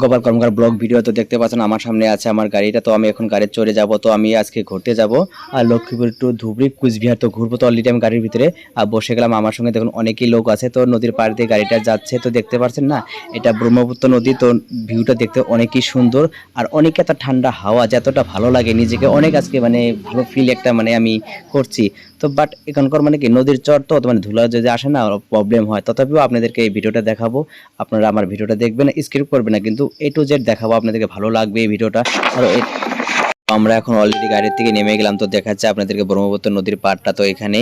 গোপাল কর্মকার blog video তো দেখতে পাচ্ছেন, আমার সামনে আছে আমার গাড়িটা, তো আমি এখন গাড়ি চড়ে যাব, তো আমি আজকে ঘুরতে যাব। আর লক্ষ্মীপুর টু ধুবড়ি, কুচবিহার তো ঘুরবো, তো অলরেডি আমি গাড়ির ভিতরে, আর বসে গেলাম, আমার সঙ্গে দেখুন অনেকই লোক আছে, তো নদীর পাড় দিয়ে গাড়িটা যাচ্ছে, তো দেখতে পাচ্ছেন না? এটা ব্রহ্মপুত্র নদী, তো ভিউটা দেখতে অনেকই সুন্দর, আর অনেক এত ঠান্ডা হাওয়া যতটা ভালো লাগে, নিজেকে অনেক আজকে মানে ভালো ফিল একটা মানে আমি করছি। তো বাট এখানকার মানে কি, নদীর চর তো মানে ধুলা যদি আসে না প্রবলেম হয়। তথাপিও আপনাদেরকে এই ভিডিওটা দেখাবো। আপনারা আমার ভিডিওটা দেখবেন স্কিপ করবে না। কিন্তু এ টু জেড দেখাবো, আপনাদেরকে ভালো লাগবে এই ভিডিওটা। আর আমরা এখন অলরেডি গাড়ির থেকে নেমে গেলাম, তো দেখা যাচ্ছে আপনাদেরকে ব্রহ্মপুত্র নদীর পাড়টা তো এখানে।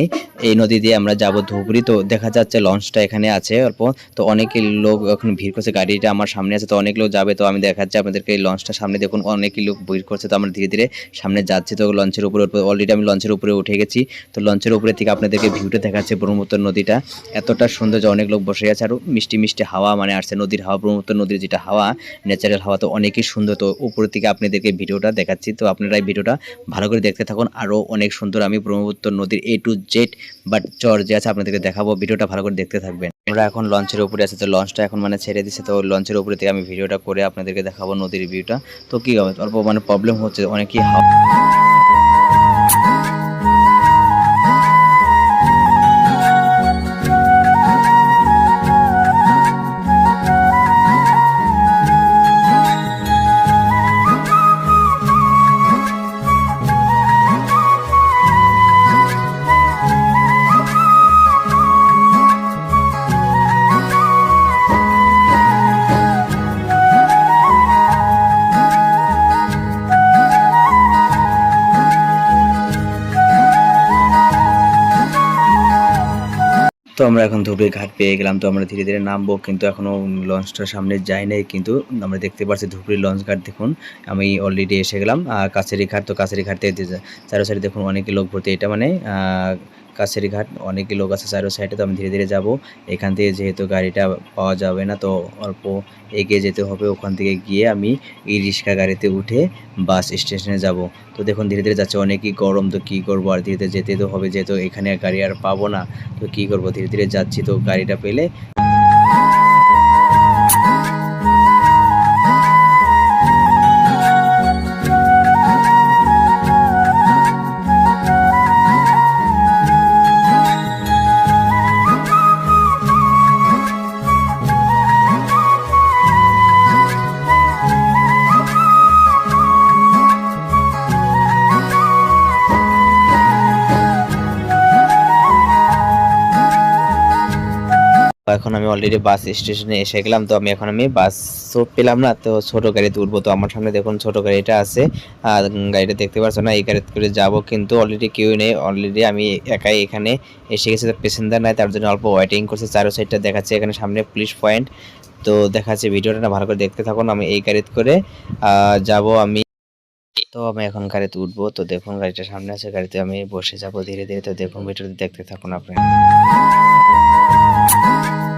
এই নদী দিয়ে আমরা যাব ধুবড়ি, তো দেখা যাচ্ছে লঞ্চটা এখানে আছে অল্প। তো অনেক লোক এখন ভিড় করছে, গাড়িটা আমার সামনে আছে, তো অনেক লোক যাবে, তো আমি দেখাচ্ছি আপনাদেরকে এই লঞ্চটা সামনে দেখুন অনেকই লোক ভিড় করছে, তো আমরা ধীরে ধীরে সামনে যাচ্ছি, তো লঞ্চের উপরে অলরেডি আমি লঞ্চের উপরে উঠে গেছি, তো লঞ্চের উপরে থেকে আপনাদেরকে ভিউটা দেখাচ্ছে ব্রহ্মপুত্র নদীটা। এতটা সুন্দর যে অনেক লোক বসে আছে, আর মিষ্টি মিষ্টি হাওয়া মানে আসছে, নদীর হাওয়া, ব্রহ্মপুত্র নদীর যেটা হাওয়া ন্যাচারাল হাওয়া, তো অনেকই সুন্দর। তো উপর থেকে আপনাদেরকে ভিডিওটা দেখাচ্ছি, তো আপনারা এই ভিডিওটা ভালো করে দেখতে থাকুন। আরও অনেক সুন্দর আমি ব্রহ্মপুত্র নদীর এ টু জেড বাট চর যে আছে আপনাদেরকে দেখাবো, ভিডিওটা ভালো করে দেখতে থাকবেন। আমরা এখন লঞ্চের উপরে আছে, তো লঞ্চটা এখন মানে ছেড়ে দিচ্ছে তো লঞ্চের উপরে থেকে আমি ভিডিওটা করে আপনাদেরকে দেখাবো নদীর ভিউটা তো কী হবে? অল্প মানে প্রবলেম হচ্ছে, অনেকই তো আমরা এখন ধুবড়ি ঘাট পেয়ে গেলাম, তো আমরা ধীরে ধীরে নামবো, কিন্তু এখনও লঞ্চটার সামনে যাই নাই, কিন্তু আমরা দেখতে পাচ্ছি ধুবড়ি লঞ্চ ঘাট, দেখুন, আমি অলরেডি এসে গেলাম কাছেরি ঘাট, তো কাছেরি ঘাট থেকে চারো সাইডে দেখুন, অনেকে লোক ভর্তি, এটা মানে কাছেরি ঘাট, অনেকই লোক আছে চারো সাইডে তো আমি ধীরে ধীরে যাব। এখান থেকে যেহেতু গাড়িটা পাওয়া যাবে না, তো অল্প এগিয়ে যেতে হবে। ওখান থেকে গিয়ে আমি এই রিক্সা গাড়িতে উঠে বাস স্টেশনে যাব। তো দেখুন, ধীরে ধীরে যাচ্ছে, অনেকই গরম, তো কী করব? আর ধীরে ধীরে যেতে তো হবে, যেহেতু এখানে গাড়ি আর পাবো না, তো কী করব? ধীরে ধীরে যাচ্ছি, তো গাড়িটা পেলে এখন আমি অলরেডি বাস স্টেশনে এসে গেলাম। তো আমি এখন আমি বাস বাসও পেলাম না, তো ছোট গাড়িতে উঠবো তো আমার সামনে দেখুন ছোট গাড়িটা আছে। আর গাড়িটা দেখতে পাচ্ছ না, এই গাড়িতে করে যাব। কিন্তু অলরেডি কেউ নেই। অলরেডি আমি একাই এখানে এসে গেছি। তো প্যাসেঞ্জার নাই, তার জন্য অল্প ওয়েটিং করছে। চারো সাইডটা দেখাচ্ছে এখানে সামনে পুলিশ পয়েন্ট তো দেখাচ্ছে ভিডিওটা না, ভালো করে দেখতে থাকুন। আমি এই গাড়িতে করে যাব আমি। তো আমি এখন গাড়িতে উঠবো তো দেখুন গাড়িটা সামনে আছে, গাড়িতে আমি বসে যাব ধীরে ধীরে। তো দেখুন ভিডিওটা দেখতে থাকুন আপনি। Thank you.